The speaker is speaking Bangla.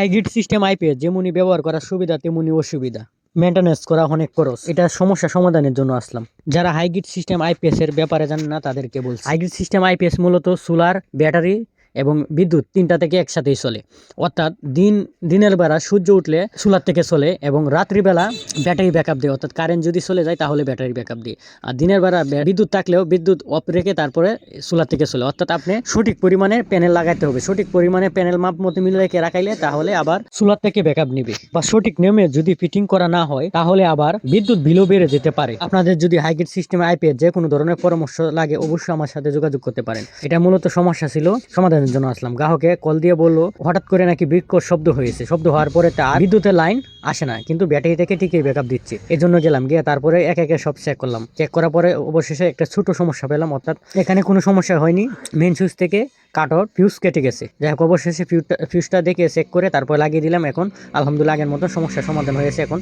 হাইগ্রিড সিস্টেম আইপিএস যেমনি ব্যবহার করার সুবিধা, তেমনি অসুবিধা। মেনটেন্যান্স করা অনেক খরচ। এটা সমস্যা সমাধানের জন্য আসলাম। যারা হাইগ্রিড সিস্টেম আইপিএস এর ব্যাপারে জানেন না, তাদেরকে বলছি। হাইগ্রিড সিস্টেম আইপিএস মূলত সোলার ব্যাটারি এবং বিদ্যুৎ তিনটা থেকে একসাথেই চলে। অর্থাৎ দিন, দিনের বেলা সূর্য উঠলে সোলার থেকে চলে এবং রাত্রিবেলা ব্যাটারি ব্যাকআপ দেয়। অর্থাৎ কারেন্ট যদি চলে যায়, তাহলে ব্যাটারি ব্যাকআপ দিয়ে। আর দিনের বেলা বিদ্যুৎ থাকলেও বিদ্যুৎ অফ রেখে তারপরে সোলার থেকে চলে। অর্থাৎ আপনি সঠিক পরিমাণে প্যানেল লাগাইতে হবে। সঠিক পরিমাণে প্যানেল মাপ মতো মিলে রেখে রাখাইলে তাহলে আবার সোলার থেকে ব্যাকআপ নিবে। বা সঠিক নিয়মে যদি ফিটিং করা না হয়, তাহলে আবার বিদ্যুৎ বিলও বেড়ে যেতে পারে। আপনাদের যদি হাইগ্রিড সিস্টেম আইপিএস যে কোনো ধরনের পরামর্শ লাগে, অবশ্যই আমার সাথে যোগাযোগ করতে পারেন। এটা মূলত সমস্যা ছিল সমাধানের জন্য আসলাম। গ্রাহকে কল দিয়ে বলল, হঠাৎ করে নাকি বিকট শব্দ হয়েছে। শব্দ হওয়ার পরে তার বিদ্যুতের লাইন আসে না। কিন্তু ব্যাটারি থেকে ঠিকই ব্যাকআপ দিচ্ছে। এই জন্য গেলাম। গিয়ে তারপরে এক একে সব চেক করলাম। চেক করার পরে অবশেষে একটা ছোট সমস্যা পেলাম। অর্থাৎ এখানে কোনো সমস্যা হয়নি। মেন সুইচ থেকে কাটর ফিউজ কেটে গেছে। যাই হোক, অবশেষে ফিউজটা দেখে চেক করে তারপর লাগিয়ে দিলাম। এখন আলহামদুলিল্লাহ আগের মতো সমস্যার সমাধান হয়েছে এখন।